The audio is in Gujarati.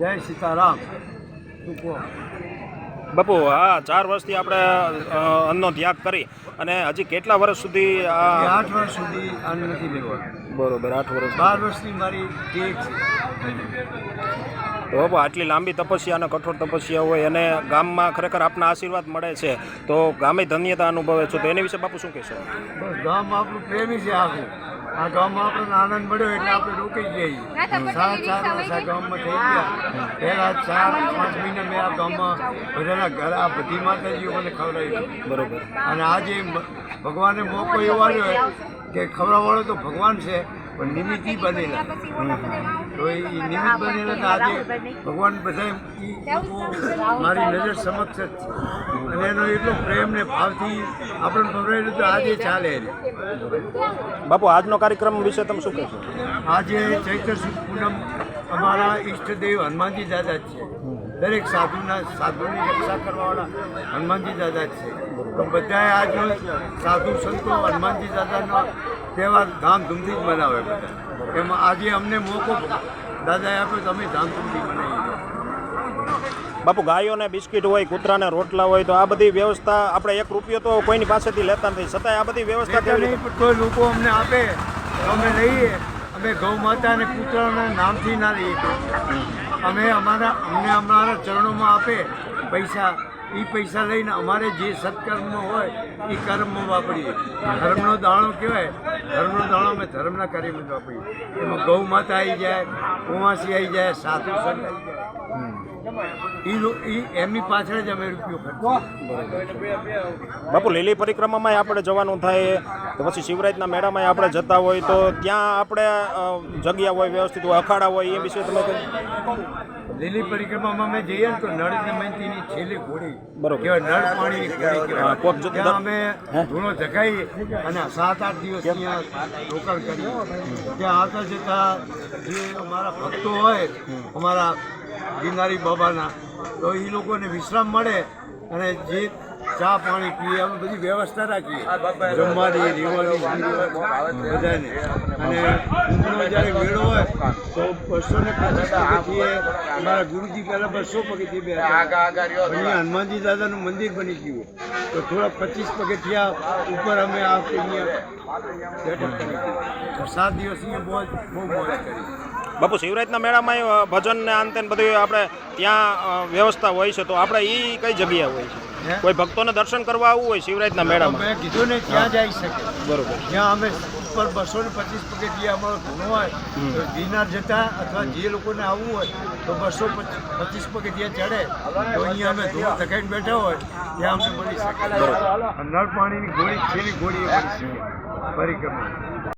જય સીતારામ. બાપુ હા ચાર વર્ષથી આપણે અન્નનો ત્યાગ કરી અને હજી કેટલા વર્ષ સુધી આઠ વર્ષ સુધી અન્ન નથી લેવાનું બરોબર આઠ વર્ષ બાર વર્ષની મારી ટેક છે. તો બાપુ આટલી લાંબી તપસ્યા અને કઠોર તપસ્યા હોય અને ગામમાં ખરેખર આપના આશીર્વાદ મળે છે તો ગામે ધન્યતા અનુભવે છો. તો એની વિશે બાપુ શું કહેશો? બસ ગામ આપણું પ્રેમી છે આખું. આ ગામમાં આપણને આનંદ મળ્યો એટલે આપણે રોકી જઈએ સાત ચાર વર્ષ આ ગામમાં થઈ ગયા. પહેલા ચાર પાંચ મહિના મેં આ ગામમાં બધાના ઘર આ બધી માતાજીઓ મને ખવડાવી બરોબર. અને આજે ભગવાને મોકો એવો આવ્યો કે ખવડાવવાળો તો ભગવાન છે પણ નિમિત્તથી બનેલા. તો એ નિમિત્ત બનેલા તો આજે ભગવાન બધા મારી નજર સમક્ષ જ છે. અને એનો એટલો પ્રેમ ને ભાવથી આપણને ખવડાવેલું તો આજે ચાલે બાપુ આજનો કાર્યક્રમ વિશે તમે શું કહેશો? આજે ચૈત્ર સુદ પૂનમ અમારા ઈષ્ટદેવ હનુમાનજી દાદા જ છે. દરેક સાધુના સાધુની રક્ષા કરવાવાળા હનુમાનજી દાદા જ છે. તો બધાએ આજનો સાધુ સંતો હનુમાનજી દાદાનો તહેવાર ધામધૂમથી જ મનાવે બધા. એમાં આજે અમને મોકો દાદાએ આપ્યો તો અમે ધામધૂમથી મનાવી બાપુ ગાયોને બિસ્કિટ હોય કૂતરાને રોટલા હોય તો આ બધી વ્યવસ્થા આપણે એક રૂપિયો તો કોઈની પાસેથી લેતા નથી. છતાંય આ બધી વ્યવસ્થા કેવી રીતે કોઈ લોકો અમને આપે. અમે લઈએ. અમે ગૌ માતા અને કૂતરાના નામથી ના લઈએ. અમે અમારા અમને અમારા ચરણોમાં આપે. પૈસા એ પૈસા લઈને અમારે જે સત્કર્મ હોય એ કર્મમાં વાપરીએ. ધર્મનો દાણો કહેવાય. ધર્મનો દાણો અમે ધર્મના કાર્યમાં વાપરીએ. એમાં ગૌ માતા આવી જાય, કુવાસી આવી જાય, સાધુ સંત આવી જાય. એમની પાછળ જ અમે બાપુ લીલી પરિક્રમામાં આપણે જવાનું થાય તો પછી શિવરાજના મેળામાં આપણે જતા હોય તો ત્યાં આપણે જગ્યા હોય વ્યવસ્થિત હોય અખાડા હોય એ વિશે તમે લીલી પરિક્રમામાં અમે જઈએ ને તો નળ દમયંતીની છેલ્લી ઘોડી બરોબર. નળ પાણીની ઘોડી ત્યાં અમે ધૂણો જગાઈએ અને સાત આઠ દિવસ ત્યાં રોકાણ કરીએ ત્યાં આવતા જતા જે અમારા ભક્તો હોય અમારા ગિરનારી બાબાના. તો એ લોકોને વિશ્રામ મળે અને જે ચા પાણી પીએ, અમે બધી વ્યવસ્થા રાખીએ. જમવાની, રહેવાની, બધાને. અને ઊંઘનો જ્યારે મેળો હોય, તો બસો ને પચાસ પગથીએ અમારા ગુરુજી પહેલાં બસો પગથી બે અહીંયા હનુમાનજી દાદાનું મંદિર બની ગયું. તો થોડા પચીસ પગથિયા ઉપર અમે આ અહીંયા સાત દિવસ અહીંયા બહુ બહુ મોજ કરી. બાપુ શિવરાજના મેળામાં ભજન ને આંતે બધું આપણે ત્યાં વ્યવસ્થા હોય છે તો આપણે એ કઈ જગ્યાએ હોય છે? કોઈ ભક્તોને દર્શન કરવા આવવું હોય શિવરાજના મેળામાં? મેં કીધું ને ત્યાં જઈ શકે. બરોબર. જ્યાં અમે ઉપર બસો ને પચીસ પગથિયા અમારો ધૂણો હોય તો ગિરનાર જતા અથવા જે લોકોને આવવું હોય તો બસો પચીસ પગથિયા ચડે. તો અહીંયા અમે ધૂણો ધકાઈને બેઠા હોય ત્યાં અમને મળી શકે. નળ પાણીની ગોળી છેલ્લી ગોળી પરિક્રમા.